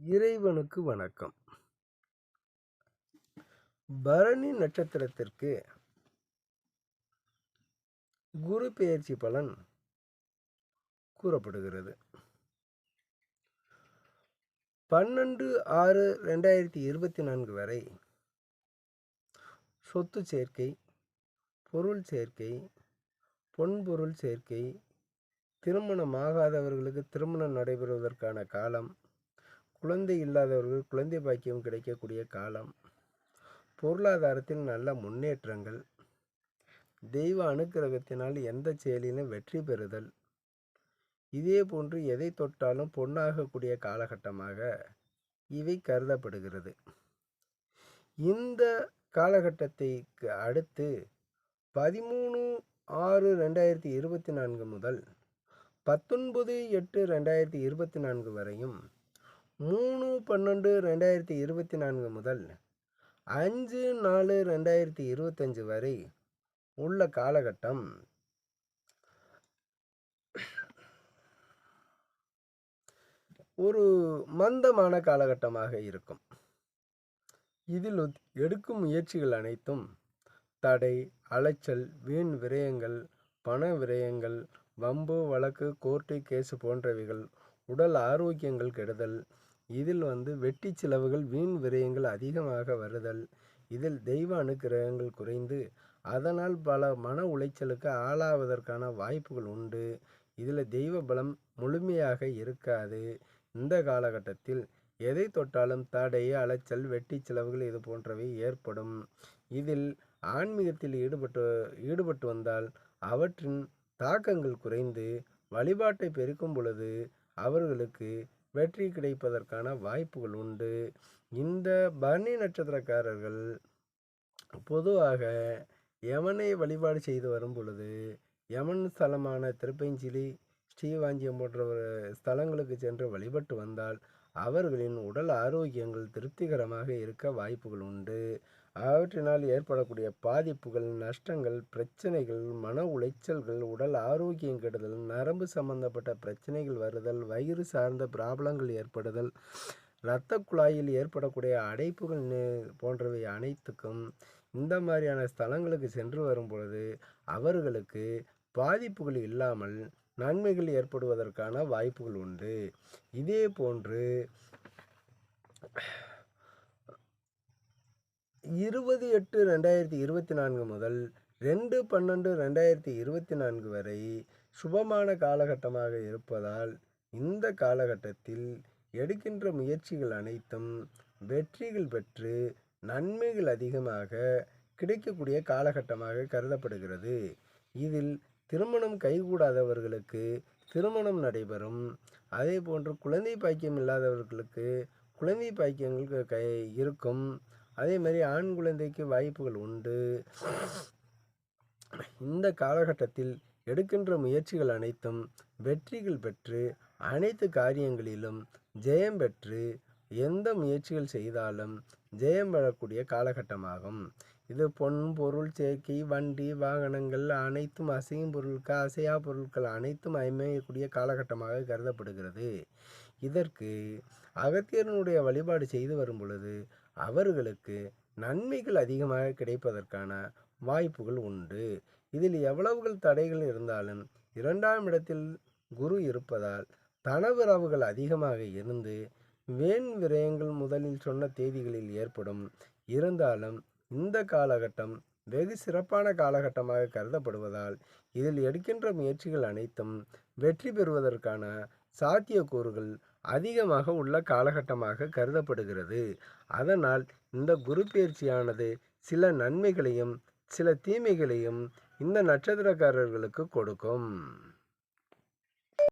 இறைவனுக்கு வணக்கம். பரணி நட்சத்திரத்திற்கு குரு பெயர்ச்சி பலன் கூறப்படுகிறது. பன்னெண்டு ஆறு ரெண்டாயிரத்தி இருபத்தி நான்கு வரை சொத்து சேர்க்கை பொருள் சேர்க்கை பொன்பொருள் சேர்க்கை திருமணமாகாதவர்களுக்கு திருமணம் நடைபெறுவதற்கான காலம் குழந்தை இல்லாதவர்கள் குழந்தை பாக்கியம் கிடைக்கக்கூடிய காலம். பொருளாதாரத்தில் நல்ல முன்னேற்றங்கள். தெய்வ அனுக்கிரகத்தினால் எந்த செயலிலும் வெற்றி பெறுதல். இதே போன்று எதை தொட்டாலும் பொன்னாகக்கூடிய காலகட்டமாக இவை கருதப்படுகிறது. இந்த காலகட்டத்தை அடுத்து பதிமூணு ஆறு ரெண்டாயிரத்தி இருபத்தி நான்கு முதல் பத்தொன்பது எட்டு ரெண்டாயிரத்தி இருபத்தி நான்கு வரையும் மூணு பன்னெண்டு ரெண்டாயிரத்தி இருபத்தி நான்கு முதல் அஞ்சு நாலு ரெண்டாயிரத்தி இருபத்தஞ்சு வரை உள்ள காலகட்டம் ஒரு மந்தமான காலகட்டமாக இருக்கும். இதில் எடுக்கும் முயற்சிகள் அனைத்தும் தடை அலைச்சல் வீண் விரயங்கள் பண விரயங்கள் வம்பு வழக்கு கோர்ட்டு கேஸு போன்றவைகள் உடல் ஆரோக்கியங்கள் கெடுதல் இதில் வந்து வெட்டி செலவுகள் வீண் விரயங்கள் அதிகமாக வருதல். இதில் தெய்வ அனுக்கிரகங்கள் குறைந்து அதனால் பல மன உளைச்சலுக்கு ஆளாவதற்கான வாய்ப்புகள் உண்டு. இதில் தெய்வ பலம் முழுமையாக இருக்காது. இந்த காலகட்டத்தில் எதை தொட்டாலும் தடை அலைச்சல் வெட்டி செலவுகள் இது போன்றவை ஏற்படும். இதில் ஆன்மீகத்தில் ஈடுபட்டு ஈடுபட்டு வந்தால் அவற்றின் தாக்கங்கள் குறைந்து வழிபாட்டை பெருக்கும் பொழுது அவர்களுக்கு வெற்றி கிடைப்பதற்கான வாய்ப்புகள் உண்டு. இந்த பரணி நட்சத்திரக்காரர்கள் பொதுவாக யமனை வழிபாடு செய்து வரும் பொழுது யமன் ஸ்தலமான திருப்பஞ்சிலி ஸ்ரீவாஞ்சியம் போன்ற ஸ்தலங்களுக்கு சென்று வழிபட்டு வந்தால் அவர்களின் உடல் ஆரோக்கியங்கள் திருப்திகரமாக இருக்க வாய்ப்புகள் உண்டு. அவற்றினால் ஏற்படக்கூடிய பாதிப்புகள் நஷ்டங்கள் பிரச்சனைகள் மன உளைச்சல்கள் உடல் ஆரோக்கியம் கெடுதல் நரம்பு சம்பந்தப்பட்ட பிரச்சனைகள் வருதல் வயிறு சார்ந்த பிராபலங்கள் ஏற்படுதல் இரத்த குழாயில் ஏற்படக்கூடிய அடைப்புகள் போன்றவை அனைத்துக்கும் இந்த மாதிரியான ஸ்தலங்களுக்கு சென்று வரும் பொழுது அவர்களுக்கு பாதிப்புகள் இல்லாமல் நன்மைகள் ஏற்படுவதற்கான வாய்ப்புகள் உண்டு. இதே போன்று இருபது எட்டு ரெண்டாயிரத்தி இருபத்தி நான்கு முதல் ரெண்டு பன்னெண்டு ரெண்டாயிரத்தி இருபத்தி நான்கு வரை சுபமான காலகட்டமாக இருப்பதால் இந்த காலகட்டத்தில் எடுக்கின்ற முயற்சிகள் அனைத்தும் வெற்றிகள் பெற்று நன்மைகள் அதிகமாக கிடைக்கக்கூடிய காலகட்டமாக கருதப்படுகிறது. இதில் திருமணம் கைகூடாதவர்களுக்கு திருமணம் நடைபெறும். அதே போன்று குழந்தை பாக்கியம் இல்லாதவர்களுக்கு குழந்தை பாக்கியங்கள் கை இருக்கும். அதே மாதிரி ஆண் குழந்தைக்கு வாய்ப்புகள் உண்டு. இந்த காலகட்டத்தில் எடுக்கின்ற முயற்சிகள் அனைத்தும் வெற்றிகள் பெற்று அனைத்து காரியங்களிலும் ஜெயம் பெற்று எந்த முயற்சிகள் செய்தாலும் ஜெயம் பெறக்கூடிய காலகட்டமாகும். இது பொன் பொருள் சேர்க்கை வண்டி வாகனங்கள் அனைத்தும் அசையும் பொருட்கள் அசையா பொருட்கள் அனைத்தும் அமையக்கூடிய காலகட்டமாக கருதப்படுகிறது. இதற்கு அகத்தியரனுடைய வழிபாடு செய்து வரும் பொழுது அவர்களுக்கு நன்மைகள் அதிகமாக கிடைப்பதற்கான வாய்ப்புகள் உண்டு. இதில் எவ்வளவுகள் தடைகள் இருந்தாலும் இரண்டாம் இடத்தில் குரு இருப்பதால் தனவிரவுகள் அதிகமாக இருந்து வேன் விரயங்கள் முதலில் சொன்ன தேதிகளில் ஏற்படும். இருந்தாலும் இந்த காலகட்டம் வெகு சிறப்பான காலகட்டமாக கருதப்படுவதால் இதில் எடுக்கின்ற முயற்சிகள் அனைத்தும் வெற்றி பெறுவதற்கான சாத்தியக்கூறுகள் அதிகமாக உள்ள காலகட்டமாக கருதப்படுகிறது. அதனால் இந்த குரு பயிற்சியானது சில நன்மைகளையும் சில தீமைகளையும் இந்த நட்சத்திரக்காரர்களுக்கு கொடுக்கும்.